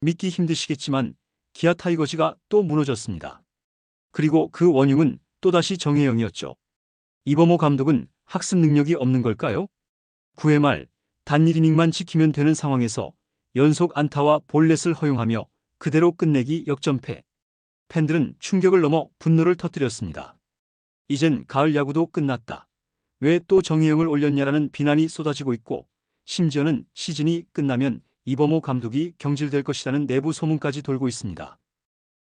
믿기 힘드시겠지만 기아 타이거즈가 또 무너졌습니다. 그리고 그 원흉은 또다시 정혜영이었죠. 이범호 감독은 학습 능력이 없는 걸까요? 9회 말단 1이닝만 지키면 되는 상황에서 연속 안타와 볼넷을 허용하며 그대로 끝내기 역전패. 팬들은 충격을 넘어 분노를 터뜨렸습니다. 이젠 가을 야구도 끝났다. 왜 또 정혜영을 올렸냐라는 비난이 쏟아지고 있고 심지어는 시즌이 끝나면 이범호 감독이 경질될 것이라는 내부 소문까지 돌고 있습니다.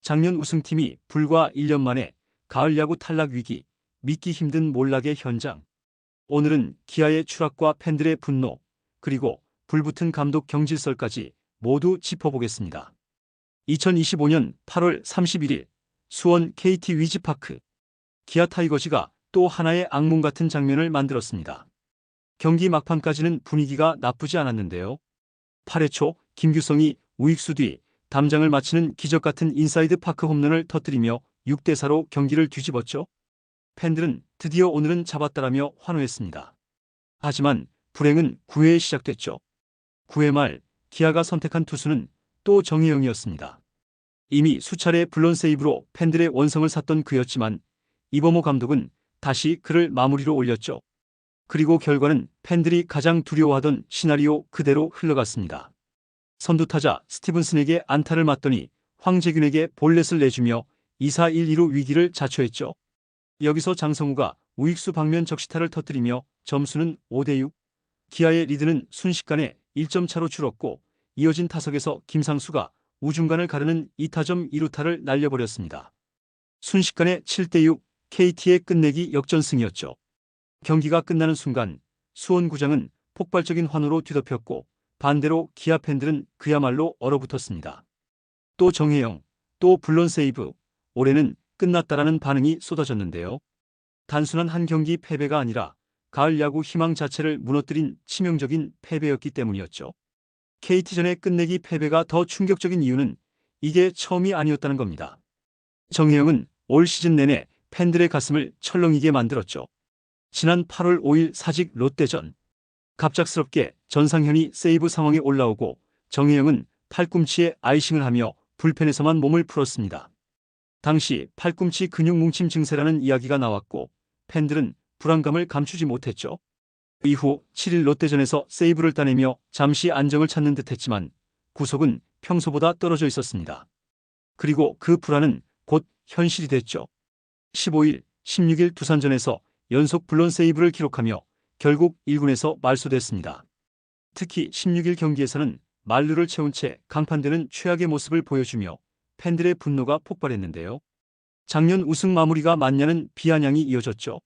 작년 우승팀이 불과 1년 만에 가을 야구 탈락 위기, 믿기 힘든 몰락의 현장. 오늘은 기아의 추락과 팬들의 분노, 그리고 불붙은 감독 경질설까지 모두 짚어보겠습니다. 2025년 8월 31일 수원 KT 위즈파크 기아 타이거즈가 또 하나의 악몽 같은 장면을 만들었습니다. 경기 막판까지는 분위기가 나쁘지 않았는데요. 8회 초 김규성이 우익수 뒤 담장을 마치는 기적 같은 인사이드 파크 홈런을 터뜨리며 6대 4로 경기를 뒤집었죠. 팬들은 드디어 오늘은 잡았다라며 환호했습니다. 하지만 불행은 9회에 시작됐죠. 9회 말 기아가 선택한 투수는 또 정혜영이었습니다. 이미 수차례 블론 세이브로 팬들의 원성을 샀던 그였지만 이범호 감독은 다시 그를 마무리로 올렸죠. 그리고 결과는 팬들이 가장 두려워하던 시나리오 그대로 흘러갔습니다. 선두타자 스티븐슨에게 안타를 맞더니 황재균에게 볼넷을 내주며 2사 1-2로 위기를 자초했죠. 여기서 장성우가 우익수 방면 적시타를 터뜨리며 점수는 5대6. 기아의 리드는 순식간에 1점 차로 줄었고 이어진 타석에서 김상수가 우중간을 가르는 2타점 2루타를 날려버렸습니다. 순식간에 7대6 KT의 끝내기 역전승이었죠. 경기가 끝나는 순간 수원구장은 폭발적인 환호로 뒤덮였고 반대로 기아 팬들은 그야말로 얼어붙었습니다. 또 정혜영, 또 블론 세이브, 올해는 끝났다라는 반응이 쏟아졌는데요. 단순한 한 경기 패배가 아니라 가을 야구 희망 자체를 무너뜨린 치명적인 패배였기 때문이었죠. KT전의 끝내기 패배가 더 충격적인 이유는 이게 처음이 아니었다는 겁니다. 정혜영은 올 시즌 내내 팬들의 가슴을 철렁이게 만들었죠. 지난 8월 5일 사직 롯데전 갑작스럽게 전상현이 세이브 상황에 올라오고 정혜영은 팔꿈치에 아이싱을 하며 불펜에서만 몸을 풀었습니다. 당시 팔꿈치 근육 뭉침 증세라는 이야기가 나왔고 팬들은 불안감을 감추지 못했죠. 이후 7일 롯데전에서 세이브를 따내며 잠시 안정을 찾는 듯했지만 구속은 평소보다 떨어져 있었습니다. 그리고 그 불안은 곧 현실이 됐죠. 15일, 16일 두산전에서 연속 블론 세이브를 기록하며 결국 1군에서 말소됐습니다. 특히 16일 경기에서는 만루를 채운 채 강판되는 최악의 모습을 보여주며 팬들의 분노가 폭발했는데요. 작년 우승 마무리가 맞냐는 비아냥이 이어졌죠.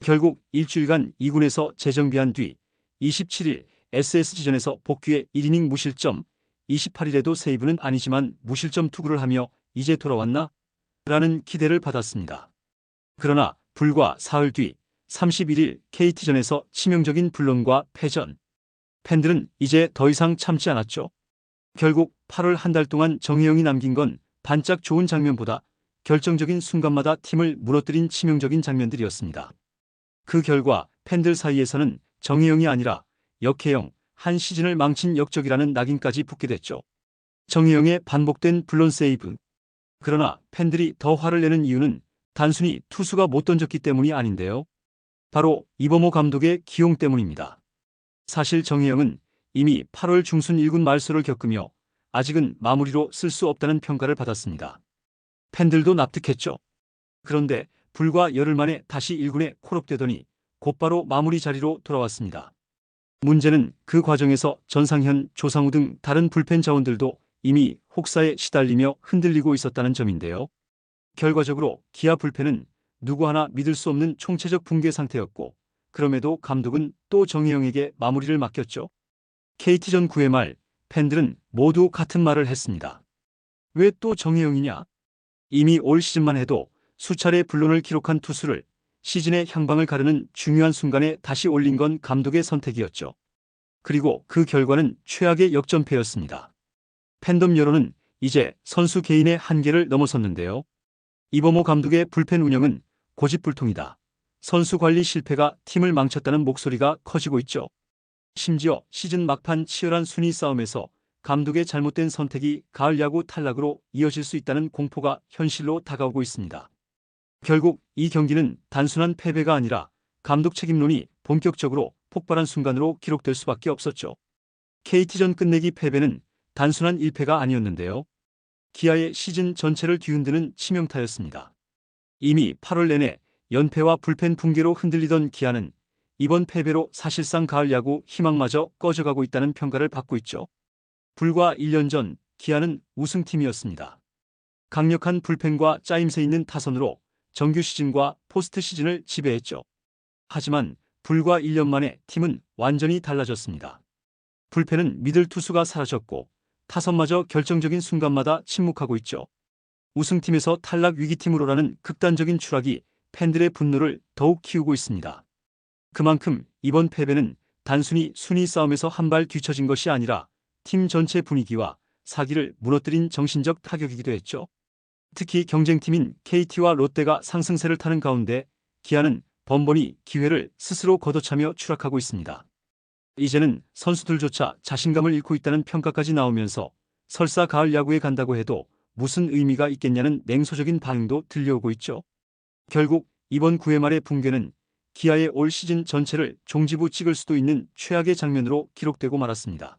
결국 일주일간 2군에서 재정비한 뒤 27일 SSG전에서 복귀해 1이닝 무실점, 28일에도 세이브는 아니지만 무실점 투구를 하며 이제 돌아왔나? 라는 기대를 받았습니다. 그러나 불과 사흘 뒤 31일 KT전에서 치명적인 불론과 패전. 팬들은 이제 더 이상 참지 않았죠. 결국 8월 한 달 동안 정혜영이 남긴 건 반짝 좋은 장면보다 결정적인 순간마다 팀을 무너뜨린 치명적인 장면들이었습니다. 그 결과 팬들 사이에서는 정혜영이 아니라 역혜영, 한 시즌을 망친 역적이라는 낙인까지 붙게 됐죠. 정혜영의 반복된 블론 세이브. 그러나 팬들이 더 화를 내는 이유는 단순히 투수가 못 던졌기 때문이 아닌데요. 바로 이범호 감독의 기용 때문입니다. 사실 정혜영은 이미 8월 중순 1군 말소를 겪으며 아직은 마무리로 쓸 수 없다는 평가를 받았습니다. 팬들도 납득했죠. 그런데 불과 열흘 만에 다시 1군에 콜업되더니 곧바로 마무리 자리로 돌아왔습니다. 문제는 그 과정에서 전상현, 조상우 등 다른 불펜 자원들도 이미 혹사에 시달리며 흔들리고 있었다는 점인데요. 결과적으로 기아 불펜은 누구 하나 믿을 수 없는 총체적 붕괴 상태였고 그럼에도 감독은 또 정혜영에게 마무리를 맡겼죠. KT전 9회 말 팬들은 모두 같은 말을 했습니다. 왜 또 정혜영이냐? 이미 올 시즌만 해도 수차례 불론을 기록한 투수를 시즌의 향방을 가르는 중요한 순간에 다시 올린 건 감독의 선택이었죠. 그리고 그 결과는 최악의 역전패였습니다. 팬덤 여론은 이제 선수 개인의 한계를 넘어섰는데요. 이범호 감독의 불펜 운영은 고집불통이다. 선수 관리 실패가 팀을 망쳤다는 목소리가 커지고 있죠. 심지어 시즌 막판 치열한 순위 싸움에서 감독의 잘못된 선택이 가을 야구 탈락으로 이어질 수 있다는 공포가 현실로 다가오고 있습니다. 결국 이 경기는 단순한 패배가 아니라 감독 책임론이 본격적으로 폭발한 순간으로 기록될 수밖에 없었죠. KT전 끝내기 패배는 단순한 1패가 아니었는데요. 기아의 시즌 전체를 뒤흔드는 치명타였습니다. 이미 8월 내내 연패와 불펜 붕괴로 흔들리던 기아는 이번 패배로 사실상 가을 야구 희망마저 꺼져가고 있다는 평가를 받고 있죠. 불과 1년 전 기아는 우승팀이었습니다. 강력한 불펜과 짜임새 있는 타선으로 정규 시즌과 포스트 시즌을 지배했죠. 하지만 불과 1년 만에 팀은 완전히 달라졌습니다. 불펜은 미들 투수가 사라졌고 타선마저 결정적인 순간마다 침묵하고 있죠. 우승팀에서 탈락 위기팀으로라는 극단적인 추락이 팬들의 분노를 더욱 키우고 있습니다. 그만큼 이번 패배는 단순히 순위 싸움에서 한 발 뒤처진 것이 아니라 팀 전체 분위기와 사기를 무너뜨린 정신적 타격이기도 했죠. 특히 경쟁팀인 KT와 롯데가 상승세를 타는 가운데 기아는 번번이 기회를 스스로 걷어차며 추락하고 있습니다. 이제는 선수들조차 자신감을 잃고 있다는 평가까지 나오면서 설사 가을 야구에 간다고 해도 무슨 의미가 있겠냐는 냉소적인 반응도 들려오고 있죠. 결국 이번 9회 말의 붕괴는 기아의 올 시즌 전체를 종지부 찍을 수도 있는 최악의 장면으로 기록되고 말았습니다.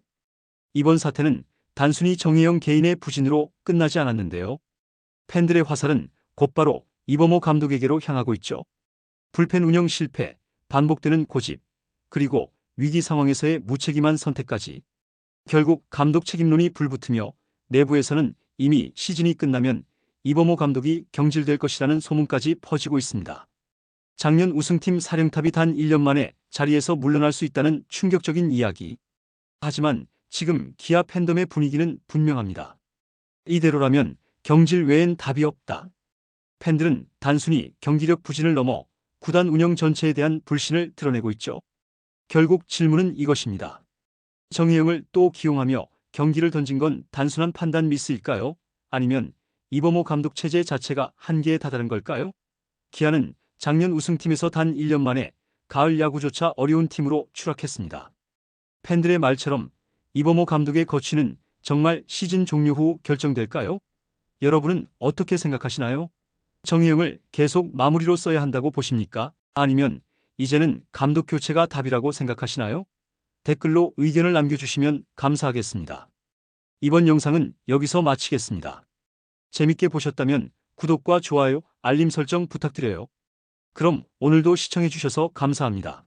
이번 사태는 단순히 정혜영 개인의 부진으로 끝나지 않았는데요. 팬들의 화살은 곧바로 이범호 감독에게로 향하고 있죠. 불펜 운영 실패, 반복되는 고집, 그리고 위기 상황에서의 무책임한 선택까지. 결국 감독 책임론이 불붙으며 내부에서는 이미 시즌이 끝나면 이범호 감독이 경질될 것이라는 소문까지 퍼지고 있습니다. 작년 우승팀 사령탑이 단 1년 만에 자리에서 물러날 수 있다는 충격적인 이야기. 하지만 지금 기아 팬덤의 분위기는 분명합니다. 이대로라면 경질 외엔 답이 없다. 팬들은 단순히 경기력 부진을 넘어 구단 운영 전체에 대한 불신을 드러내고 있죠. 결국 질문은 이것입니다. 정혜영을 또 기용하며 경기를 던진 건 단순한 판단 미스일까요? 아니면 이범호 감독 체제 자체가 한계에 다다른 걸까요? 기아는 작년 우승팀에서 단 1년 만에 가을 야구조차 어려운 팀으로 추락했습니다. 팬들의 말처럼 이범호 감독의 거취는 정말 시즌 종료 후 결정될까요? 여러분은 어떻게 생각하시나요? 정희영을 계속 마무리로 써야 한다고 보십니까? 아니면 이제는 감독 교체가 답이라고 생각하시나요? 댓글로 의견을 남겨주시면 감사하겠습니다. 이번 영상은 여기서 마치겠습니다. 재밌게 보셨다면 구독과 좋아요, 알림 설정 부탁드려요. 그럼 오늘도 시청해주셔서 감사합니다.